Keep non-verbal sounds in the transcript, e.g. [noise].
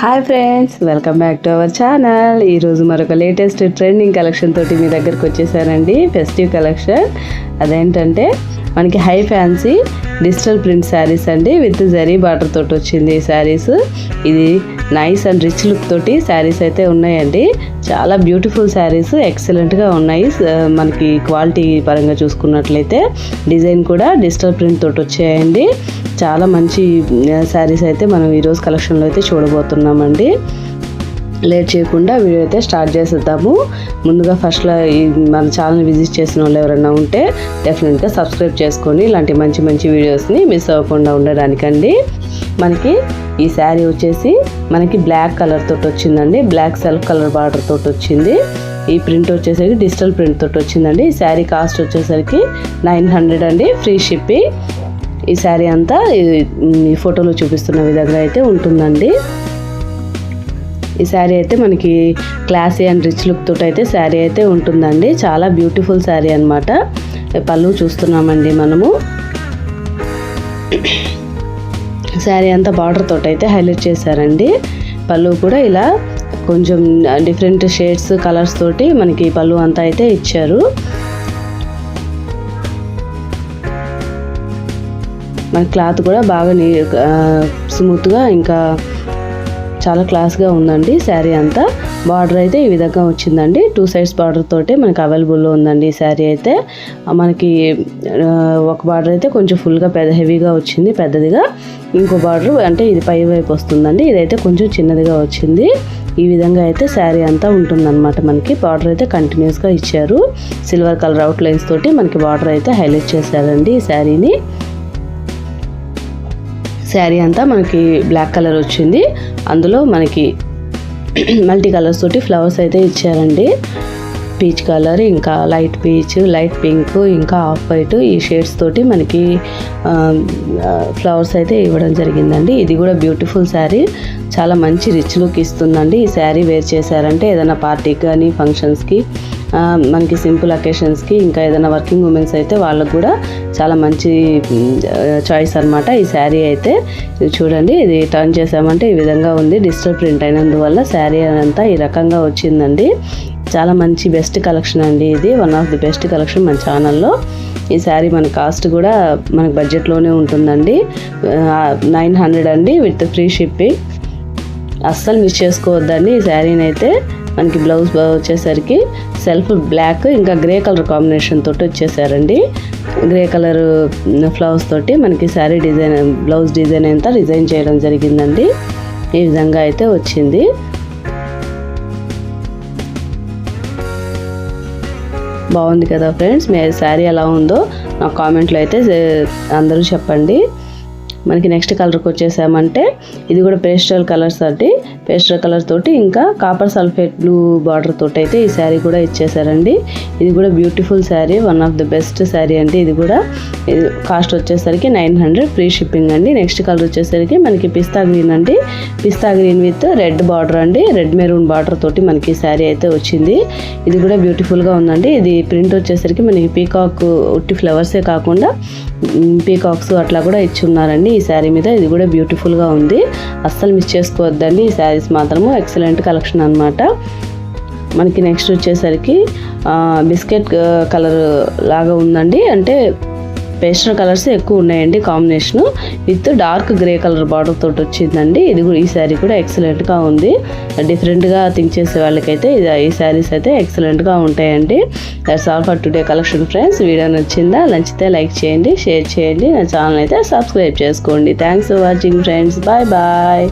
Hi friends welcome back to our channel ఈరోజు మరొక latest trending collection తోటి మీ దగ్గరకు వచ్చేసానండి. ఫెస్టివ్ కలెక్షన్ అదేంటంటే మనకి high fancy digital print saris అండి. విత్ జరీ బార్డర్ తోటి వచ్చింది ఈ శారీస్ ఇది నైస్ అండ్ రిచ్ లుక్ తోటి శారీస్ అయితే ఉన్నాయండి. చాలా బ్యూటిఫుల్ శారీస్ ఎక్సలెంట్గా ఉన్నాయి. మనకి క్వాలిటీ పరంగా చూసుకున్నట్లయితే డిజైన్ కూడా డిజిటల్ ప్రింట్ తోటి వచ్చాయండి. చాలా మంచి శారీస్ అయితే మనం ఈరోజు కలెక్షన్లో అయితే చూడబోతున్నామండి. లేట్ చేయకుండా వీడియో అయితే స్టార్ట్ చేసేద్దాము. ముందుగా ఫస్ట్లో ఈ మన ఛానల్ విజిట్ చేసిన వాళ్ళు ఎవరైనా ఉంటే డెఫినెట్గా సబ్స్క్రైబ్ చేసుకొని ఇలాంటి మంచి మంచి వీడియోస్ని మిస్ అవ్వకుండా ఉండడానికండి. మనకి ఈ శారీ వచ్చేసి మనకి బ్లాక్ కలర్ తోటి వచ్చిందండి. బ్లాక్ సెల్ఫ్ కలర్ బార్డర్ తోటి వచ్చింది. ఈ ప్రింట్ వచ్చేసరికి డిజిటల్ ప్రింట్ తోటి వచ్చిందండి. ఈ శారీ కాస్ట్ వచ్చేసరికి నైన్ హండ్రెడ్ అండి ఫ్రీ షిప్పింగ్ ఈ శారీ అంతా ఈ- ఫోటోలో చూపిస్తున్న విధంగా అయితే ఉంటుందండి. ఈ శారీ అయితే మనకి క్లాసీ అండ్ రిచ్ లుక్ తోటి అయితే శారీ అయితే ఉంటుందండి. చాలా బ్యూటిఫుల్ శారీ అనమాట పళ్ళు చూస్తున్నామండి మనము. శారీ అంతా బార్డర్ తోటి అయితే హైలైట్ చేశారండి. పళ్ళు కూడా ఇలా కొంచెం డిఫరెంట్ షేడ్స్ కలర్స్ తోటి మనకి పళ్ళు అంతా అయితే ఇచ్చారు. మన క్లాత్ కూడా బాగా నీ స్మూత్గా ఇంకా చాలా క్లాస్గా ఉందండి శారీ అంతా. బార్డర్ అయితే ఈ విధంగా వచ్చిందండి. టూ సైడ్స్ బార్డర్ తోటే మనకి అవైలబుల్లో ఉందండి ఈ శారీ అయితే. మనకి ఒక బార్డర్ అయితే కొంచెం ఫుల్గా పెద్ద హెవీగా వచ్చింది పెద్దదిగా. ఇంకో బార్డర్ అంటే ఇది పై వైపు వస్తుందండి. ఇదైతే కొంచెం చిన్నదిగా వచ్చింది. ఈ విధంగా అయితే శారీ అంతా ఉంటుందన్నమాట మనకి. బార్డర్ అయితే కంటిన్యూస్గా ఇచ్చారు. సిల్వర్ కలర్ అవుట్ లైన్స్ తోటి మనకి బార్డర్ అయితే హైలైట్ చేశారండి ఈ శారీని. శారీ అంతా మనకి బ్లాక్ కలర్ వచ్చింది. అందులో మనకి [clears throat] మల్టీ కలర్స్ తోటి ఫ్లవర్స్ అయితే ఇచ్చారండి. పీచ్ కలర్ ఇంకా లైట్ పీచ్ లైట్ పింక్ ఇంకా ఆఫ్ వైట్ ఈ షేడ్స్ తోటి మనకి ఫ్లవర్స్ అయితే ఇవ్వడం జరిగిందండి. ఇది కూడా బ్యూటిఫుల్ శారీ. చాలా మంచి రిచ్ లుక్ ఇస్తుందండి. ఈ శారీ వేర్ చేశారంటే ఏదైనా పార్టీకి కానీ ఫంక్షన్స్కి మనకి సింపుల్ అకేషన్స్కి ఇంకా ఏదైనా వర్కింగ్ ఉమెన్స్ అయితే వాళ్ళకు కూడా చాలా మంచి చాయిస్ అనమాట ఈ శారీ అయితే చూడండి ఇది టర్న్ చేసామంటే ఈ విధంగా ఉంది. డిజిటల్ ప్రింట్ అయినందువల్ల శారీ అంతా ఈ రకంగా వచ్చిందండి. చాలా మంచి బెస్ట్ కలెక్షన్ అండి ఇది. One of the best collection మన ఛానల్లో ఈ శారీ మన కాస్ట్ కూడా మనకి బడ్జెట్లోనే ఉంటుందండి. నైన్ హండ్రెడ్ అండి విత్ ఫ్రీ షిప్పింగ్ అస్సలు మిస్ చేసుకోవద్దండి ఈ శారీని అయితే. మనకి బ్లౌజ్ వచ్చేసరికి సెల్ఫ్ బ్లాక్ ఇంకా గ్రే కలర్ కాంబినేషన్ తోటి వచ్చేసారండి. గ్రే కలర్ ఫ్లవర్స్ తోటి మనకి శారీ డిజైన్ బ్లౌజ్ డిజైన్ అంతా డిజైన్ చేయడం జరిగిందండి. ఈ విధంగా అయితే వచ్చింది. బాగుంది కదా ఫ్రెండ్స్? మీ శారీ ఎలా ఉందో నా కామెంట్లో అయితే అందరూ చెప్పండి. మనకి నెక్స్ట్ కలర్కి వచ్చేసామంటే ఇది కూడా పేస్టల్ కలర్స్ అంటే పేస్టర్ కలర్ తోటి ఇంకా కాపర్ సల్ఫేట్ బ్లూ బార్డర్ తోటి అయితే ఈ శారీ కూడా ఇచ్చేసారండి ఇది కూడా beautiful sari one of the best sari అండి. ఇది కూడా ఇది కాస్ట్ వచ్చేసరికి నైన్ హండ్రెడ్ ఫ్రీ షిప్పింగ్ అండి. నెక్స్ట్ కలర్ వచ్చేసరికి మనకి పిస్తా గ్రీన్ అండి. Pista green with red border అండి. రెడ్ మెరూన్ బార్డర్ తోటి మనకి శారీ అయితే వచ్చింది. ఇది కూడా బ్యూటిఫుల్గా ఉందండి. ఇది ప్రింట్ వచ్చేసరికి మనకి పీకాక్ ఉట్టి ఫ్లవర్సే కాకుండా పీకాక్స్ అట్లా కూడా ఇచ్చి ఉన్నారండి ఈ శారీ మీద. ఇది కూడా బ్యూటిఫుల్గా ఉంది. అస్సలు మిస్ చేసుకోవద్దండి ఈ శారీస్ మాత్రము ఎక్సలెంట్ కలెక్షన్ అన్నమాట. మనకి నెక్స్ట్ వచ్చేసరికి బిస్కెట్ కలర్ లాగా ఉందండి. అంటే పేస్టర్ కలర్స్ ఎక్కువ ఉన్నాయండి combination with dark grey colour border తోటి వచ్చిందండి. ఇది కూడా ఈ శారీ కూడా ఎక్సలెంట్గా ఉంది. డిఫరెంట్గా థింక్ చేసే వాళ్ళకైతే ఇది ఈ శారీస్ అయితే ఎక్సలెంట్గా ఉంటాయండి. That's all for today collection friends video నచ్చిందా? నచ్చితే లైక్ చేయండి షేర్ చేయండి. నా ఛానల్ అయితే సబ్స్క్రైబ్ చేసుకోండి. Thanks for watching friends bye bye